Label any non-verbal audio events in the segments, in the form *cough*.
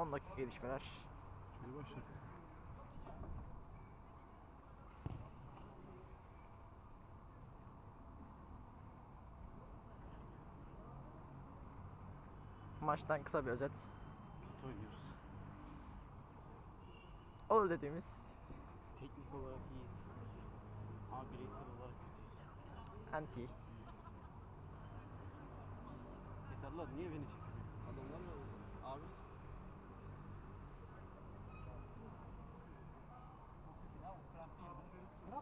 Son dakika gelişmeler. Hadi başla. Maçtan kısa bir özet. Kötü oynuyoruz. Olur dediğimiz Teknik olarak iyiyiz. Ama bireysel olarak kötüyüz. anti. Yeter lan niye beni çekiyorsun? Adamlar mı? Abi.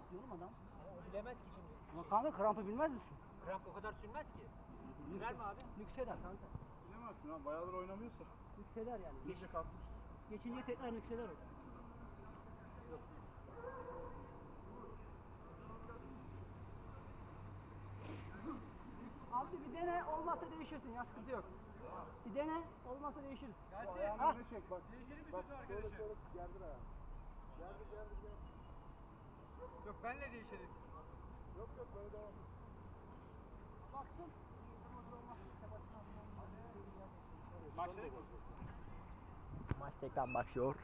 Kramp diyorum adam. Bilemez ki şimdi. Ulan kanka krampı bilmez misin? Kramp o kadar sürmez ki. Sürer mi abi? Nükseder kanka. Bilemezsin ha bayağıdır oynamıyorsa. Nükseder yani. Geç, İyice kasmış. geçince tekrar nükseder o. Abi bir dene olmazsa değişirsin ya sıkıntı yok. Bir dene olmazsa değişiriz. Bu ayağını öne çek bak. Bak şöyle şöyle gerdir ayağı. Gerdir gerdir gerdir. Yok benle değişelim. Yok yok böyle devam. Baksın. Maçları Maç tekrar başlıyor.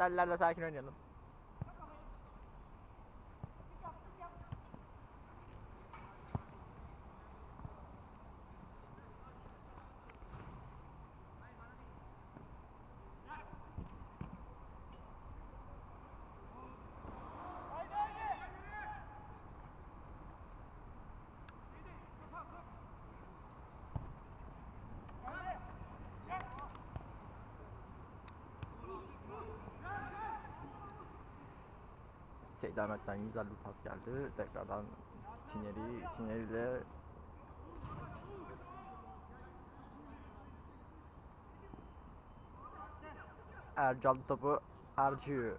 Tellerde sakin oynayalım. Seyit Ahmet'ten güzel bir pas geldi. Tekrardan Tineri, Tineri ile Ercan topu harcıyor.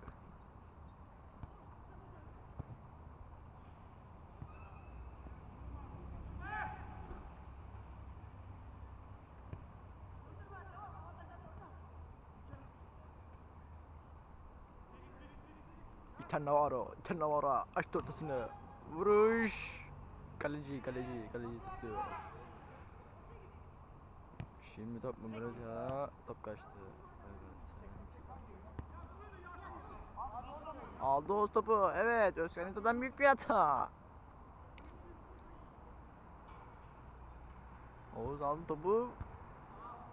Cannavaro, Cannavaro açtı ortasını. Vuruş. Kaleci, kaleci, kaleci tutuyor. Şimdi top numarada top kaçtı. Evet. Aldı o topu. Evet, Özkan İnsan'dan büyük bir hata. Oğuz aldı topu.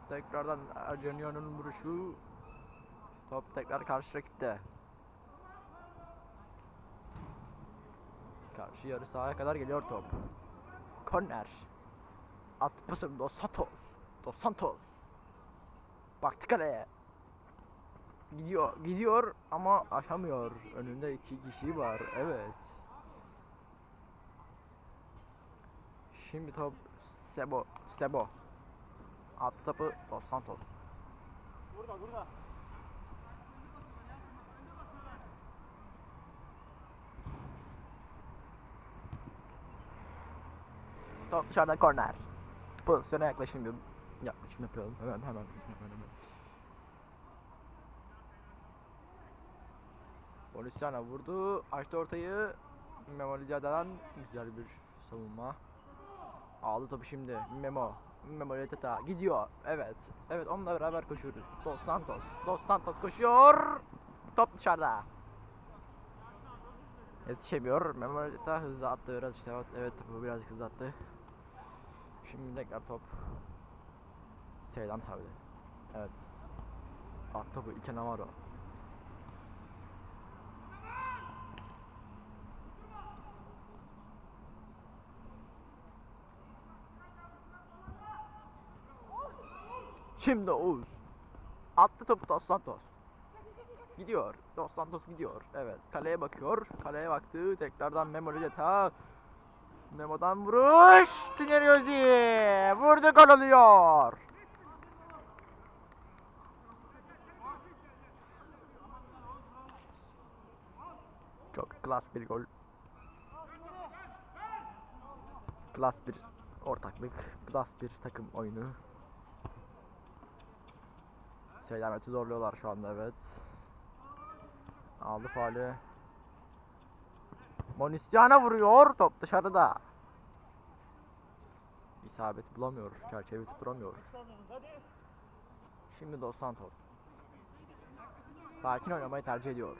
Tekrardan Ercan Yan'ın vuruşu. Top tekrar karşı rakipte. Karşı yarı sahaya kadar geliyor top. Korner. At pasım Dos Santos. Dos Santos. Baktı kaleye. Gidiyor, gidiyor ama aşamıyor. Önünde iki kişi var. Evet. Şimdi top Sebo, Sebo. At topu Dos Santos. Burada burada. Top dışarıda korner. Pozisyona yaklaşım bir yaklaşım yapıyorum. Hemen hemen hemen hemen. Bonusyana vurdu. Açtı ortayı. Memo Lidya'dan güzel bir savunma. Aldı topu şimdi. Memo. Memo Lidya'da gidiyor. Evet. Evet onunla beraber koşuyoruz. Dos Santos. Dos Santos koşuyor. Top dışarıda. Yetişemiyor. Memo Lidya'da hızlı attı biraz işte. Evet, topu birazcık hızlı attı. Şimdi tekrar top. Seydan tabi. Evet. At topu İlke Navarro. Şimdi Oğuz. Attı topu Dos Santos. Gidiyor. Dos Santos gidiyor. Evet. Kaleye bakıyor. Kaleye baktı. Tekrardan Memo Riceta. Memo'dan vuruş. Tüneriozi. Vurdu gol oluyor. Çok klas bir gol. Klas bir ortaklık. Klas bir takım oyunu. Selamet'i zorluyorlar şu anda evet. Aldı faali. Monisyan'a vuruyor. Top dışarıda. İsabet bulamıyor. Çerçeveyi tutturamıyor. Şimdi Dos Santos. Sakin oynamayı tercih ediyor.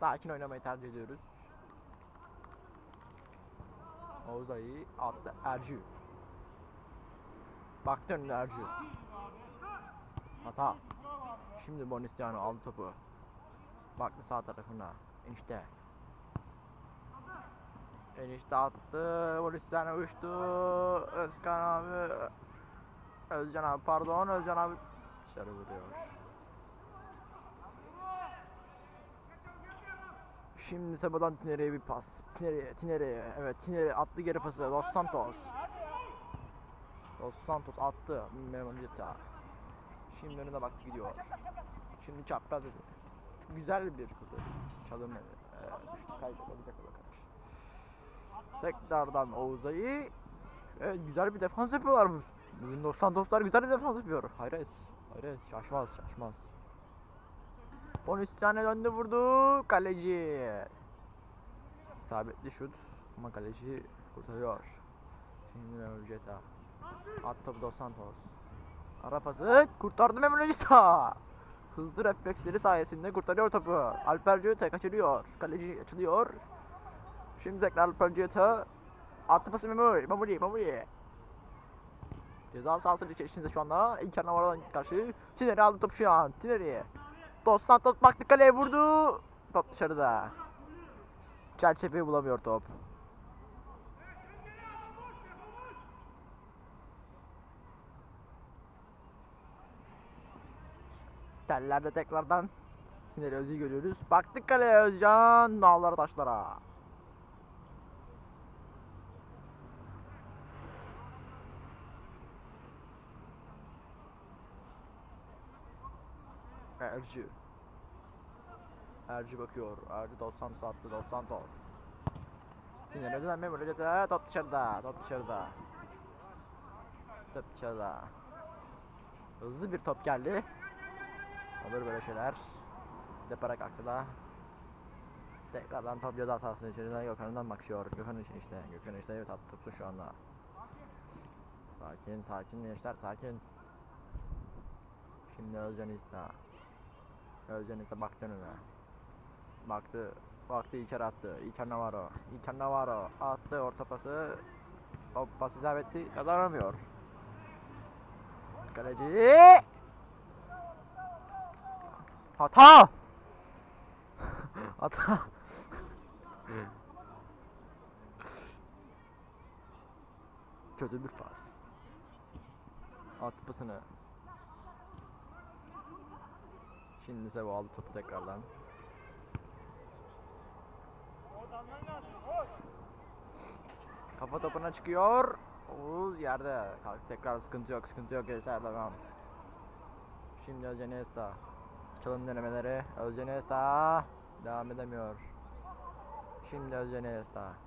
Sakin oynamayı tercih ediyoruz. Oğuz Ayı attı Ercü. Baktı önüne Ercü. Hata. Şimdi Bonistiano aldı topu. Baktı sağ tarafına. Enişte. Enişte attı. Bonistiano uçtu. Özkan abi. Özcan abi pardon. Özcan abi dışarı vuruyor. Şimdi ise buradan Tinere'ye bir pas. Tinere'ye, Tinere'ye. Evet Tinere attı geri pası. Dos Santos. Dos Santos attı. Memolita. Şimdi önüne bak gidiyor. Şimdi çapraz dedi. Güzel bir. Çalım. Ee, düştü. Bir dakika bakalım. Tekrardan Oğuzay'ı. Evet güzel bir defans yapıyorlar bu. Bugün Santoslar güzel bir defans yapıyor. Hayret. Hayret. Şaşmaz şaşmaz. 13 tane döndü vurdu. Kaleci. İsabetli şut. Ama kaleci kurtarıyor. Şimdi Memo Jeta. At topu Dos Santos. Ara pası kurtardı Memo Jeta. Hızlı refleksleri sayesinde kurtarıyor topu. Alper Cüete kaçırıyor. Kaleci açılıyor. Şimdi tekrar Cüete. Attı pası Memoli. Memoli. Memoli. Ceza sahası içerisinde şu anda. İlker Navarro'dan karşı. Tineri aldı topu şu an. Tineri. Dos Santos baktı kaleye vurdu. Top dışarıda. Çerçeveyi bulamıyor top. Tellerde tekrardan Sinir Öz'ü görüyoruz. Baktık kaleye Özcan. Dağlara taşlara. Ercü. Ercü bakıyor. Ercü Dos Santos attı. Dos Santos. Sinir Öz'den memur top dışarıda. Top dışarıda. Top dışarıda. Hızlı bir top geldi. Olur böyle şeyler. Depara kalktı da. Tekrardan top ceza sahasının içerisinden Gökhan'dan bakıyor. Gökhan için işte. Gökhan işte evet attı şu anda. Sakin sakin gençler sakin. Şimdi Özcan İsa. Özcan İsa baktı önüne. Baktı. Baktı İlker attı. İlker Navarro. İlker Navarro attı orta pası. Top pas isabeti kazanamıyor. Kaleci. Hata. *laughs* Hata. Kötü bir pas. At pasını. Şimdi ise bu aldı topu tekrardan. Kafa topuna çıkıyor. Oğuz yerde. Kalk tekrar sıkıntı yok sıkıntı yok gençler devam. Şimdi Özcan Esta. Çalım denemeleri. Özcan Esta. Devam edemiyor. Şimdi Özcan Esta.